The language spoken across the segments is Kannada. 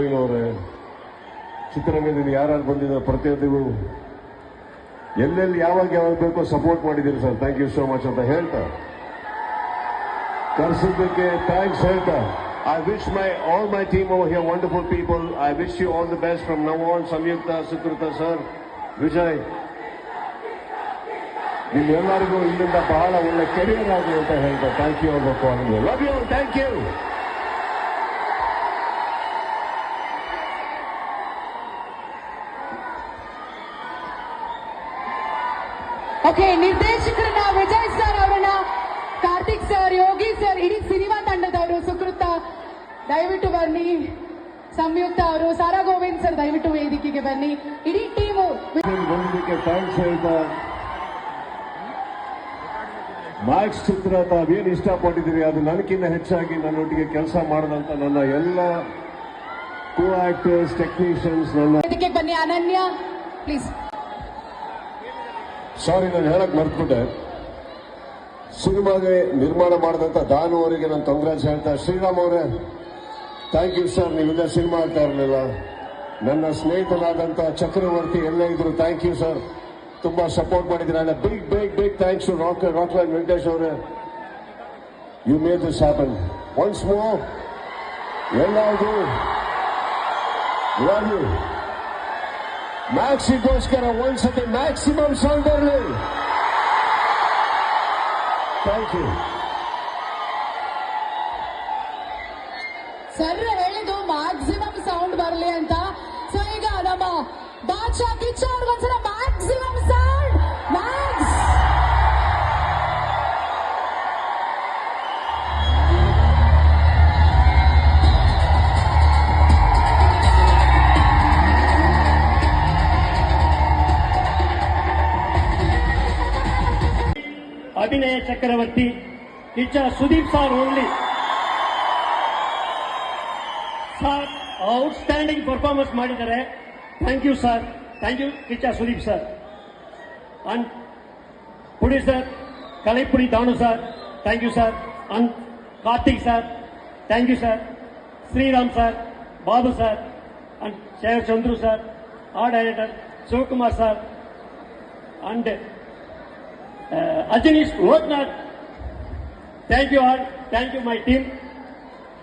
ಅವರೇ ಚಿತ್ರರಂಗದಲ್ಲಿ ಯಾರು ಬಂದಿದ್ದಾರೆ ಪ್ರತಿಯೊಂದಿಗೂ, ಎಲ್ಲೆಲ್ಲಿ ಯಾವಾಗ ಯಾವಾಗ ಬೇಕೋ ಸಪೋರ್ಟ್ ಮಾಡಿದ್ದೀರಿ sir. Thank you so much ಅಂತ ಹೇಳ್ತಾ. ಕರೆಸಿದ್ದಕ್ಕೆ ಥ್ಯಾಂಕ್ಸ್ ಹೇಳ್ತಾ. I wish my all my team over here wonderful people I wish you all the best from now on Samyuktha Sukrutha sir Vijay ನಿಮ್ಮೆಲ್ಲರಿಗೂ ಇಲ್ಲಿಂದ ಬಹಳ ಒಳ್ಳೆ ಕೆರಿಯರ್ ಆಗಲಿ ಅಂತ ಹೇಳ್ತಾ. Thank you love you thank you okay ನಿರ್ದೇಶಕರನ್ನ Vijay sir ಅವರನ್ನ ಕಾರ್ತಿಕ್ ಸರ್ ಯೋಗಿ ಸರ್ ಇಡೀ ಸಿನಿಮಾ ತಂಡದವರು ಸುಕೃತ ದಯವಿಟ್ಟು ಬನ್ನಿ. ಸಂಯುಕ್ತ ಅವರು ಸಾರಾ ಗೋವಿಂದ್ ಸರ್ ದಯವಿಟ್ಟು ವೇದಿಕೆಗೆ ಬನ್ನಿ. ಇಡೀ ಟೀಮು ಥ್ಯಾಂಕ್ಸ್ ಹೇಳ್ತಾ ಚಿತ್ರ ತಾವೇನು ಇಷ್ಟಪಟ್ಟಿದ್ದೀರಿ? ಅದು ನನಗಿಂತ ಹೆಚ್ಚಾಗಿ ನನ್ನೊಟ್ಟಿಗೆ ಕೆಲಸ ಮಾಡಿದಂತ ನನ್ನ ಎಲ್ಲ ಕೋ ಆಕ್ಟರ್ಸ್ ಟೆಕ್ನಿಷಿಯನ್ಸ್ ನನ್ನ ವೇದಿಕೆಗೆ ಬನ್ನಿ. ಅನನ್ಯ ಪ್ಲೀಸ್ ಸಾರಿ, ನಾನು ಹೇಳಕ್ ಮರ್ತ್ಬಿಟ್ಟೆ. ಸಿನಿಮಾಗೆ ನಿರ್ಮಾಣ ಮಾಡಿದಂತ ದಾನು ಅವರಿಗೆ ನಾನು ಕಾಂಗ್ರೆಸ್ ಹೇಳ್ತಾ, ಶ್ರೀರಾಮ್ ಅವರೇ ಥ್ಯಾಂಕ್ ಯು ಸರ್ ನೀವಿಂದ ಸಿನಿಮಾ ಆಗ್ತಾ ಇರಲಿಲ್ಲ. ನನ್ನ ಸ್ನೇಹಿತನಾದಂತ ಚಕ್ರವರ್ತಿ ಎಲ್ಲ ಇದ್ರು ಥ್ಯಾಂಕ್ ಯು ಸರ್ ತುಂಬಾ ಸಪೋರ್ಟ್ ಮಾಡಿದ್ದೀನಿ. ನನ್ನ big big big thanks to rock Rockline Venkatesh ಅವರೇ you made this happen once more you ಮ್ಯಾಕ್ಸಿಗೋಸ್ಕರ ಒಂದ್ಸತಿ ಮ್ಯಾಕ್ಸಿಮಮ್ ಸೌಂಡ್ ಬರಲಿ ಥ್ಯಾಂಕ್ ಯು ಸರ್ ಹೇಳಿದ್ದು ಮ್ಯಾಕ್ಸಿಮಮ್ ಸೌಂಡ್ ಬರಲಿ ಅಂತ. ಸೊ ಈಗ ನಮ್ಮ ಬಾದ್ಶಾ ಕಿಚ್ಚ ಅವ್ರಿಗೊಂದ್ಸಲ ಮ್ಯಾಕ್ಸಿಮಮ್ ಅಭಿನಯ Chakravarthy Kichcha Sudeep sir only. Sir outstanding performance ಮಾಡಿದ್ದಾರೆ. Thank you sir. Thank you Kichcha Sudeep sir. And producer Kalaipuli Thanu sir, thank you sir. And Karthik sir, thank you sir. Sriram sir, Babu sir and Sher Chandru sir, ಆ director Shivakumar sir, and Ajaneesh Loknath thank you all thank you my team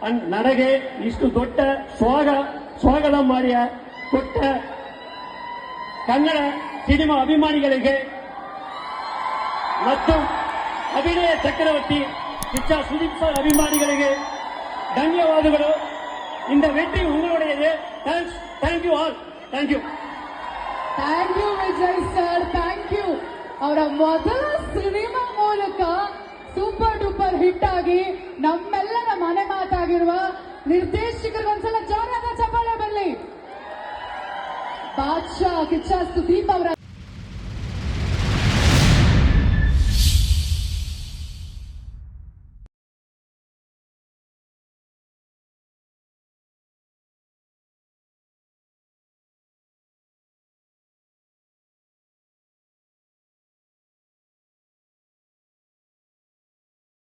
and ನನಗೆ ಇಷ್ಟು ದೊಡ್ಡ ಸ್ವಾಗ ಸ್ವಾಗತ ಮಾಡಿಯ ಕೊಟ್ಟ ಕನ್ನಡ ಸಿನಿಮಾ ಅಭಿಮಾನಿಗಳಿಗೆ ಮತ್ತು ಅಭಿನಯ ಚಕ್ರವರ್ತಿ ಕಿಚ್ಚ ಸುದೀಪ್ ಸರ್ ಅಭಿಮಾನಿಗಳಿಗೆ ಧನ್ಯವಾದಗಳು இந்த வெற்றி உங்களுடையது thanks thank you all thank you thank you Vijay sir thank you ಅವರ ಮೊದಲ ಸಿನಿಮಾ ಮೂಲಕ ಸೂಪರ್ ಡೂಪರ್ ಹಿಟ್ ಆಗಿ ನಮ್ಮೆಲ್ಲರ ಮನೆ ಮಾತಾಗಿರುವ ನಿರ್ದೇಶಕರಿಗೊಂದ್ಸಲ ಜೋರಾದ ಚಪ್ಪಾಳೆ ಬರಲಿ ಬಾದ್ಶಾ, ಕಿಚ್ಚ, ಸುದೀಪ್ ಅವರ